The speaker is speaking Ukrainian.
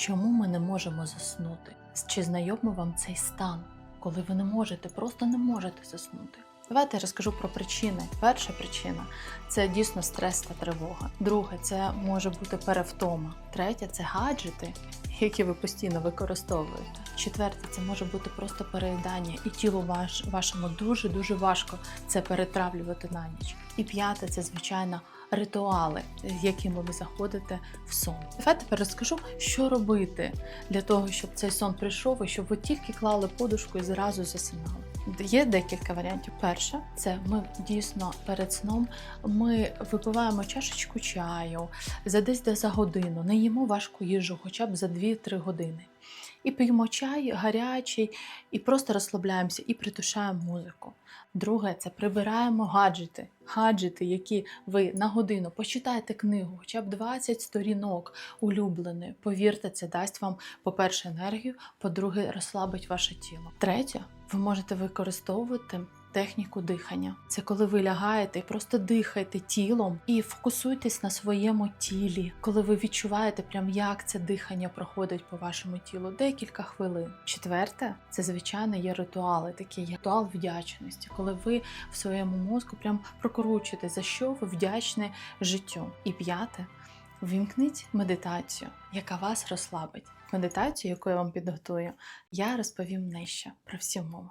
Чому ми не можемо заснути? Чи знайомий вам цей стан, коли ви не можете, просто не можете заснути? Давайте я розкажу про причини. Перша причина це дійсно стрес та тривога. Друге, це може бути перевтома. Третє це гаджети, які ви постійно використовуєте. Четверте, це може бути просто переїдання, і тілу ваш, вашому дуже дуже важко це перетравлювати на ніч. І п'яте, це звичайно ритуали, з якими ви заходите в сон. Давайте тепер розкажу, що робити для того, щоб цей сон прийшов і щоб ви тільки клали подушку і зразу засинали. Є декілька варіантів. Перше, це ми дійсно перед сном ми випиваємо чашечку чаю за десь де за годину, не їмо важку їжу, хоча б за 2-3 години. І п'ємо чай гарячий, і просто розслабляємося і притушаємо музику. Друге, це прибираємо гаджети. Гаджети, які ви на годину почитаєте книгу, хоча б 20 сторінок улюбленої. Повірте, це дасть вам, по-перше, енергію, по-друге, розслабить ваше тіло. Третє, ви можете використовувати техніку дихання. Це коли ви лягаєте і просто дихаєте тілом і фокусуйтесь на своєму тілі, коли ви відчуваєте, прям як це дихання проходить по вашому тілу декілька хвилин. Четверте, це звичайно є ритуали, такий є ритуал вдячності, коли ви в своєму мозку прям прокручуєте, за що ви вдячні життю. І п'яте. Вімкніть медитацію, яка вас розслабить. Медитацію, яку я вам підготую, я розповім нижче про всі умови.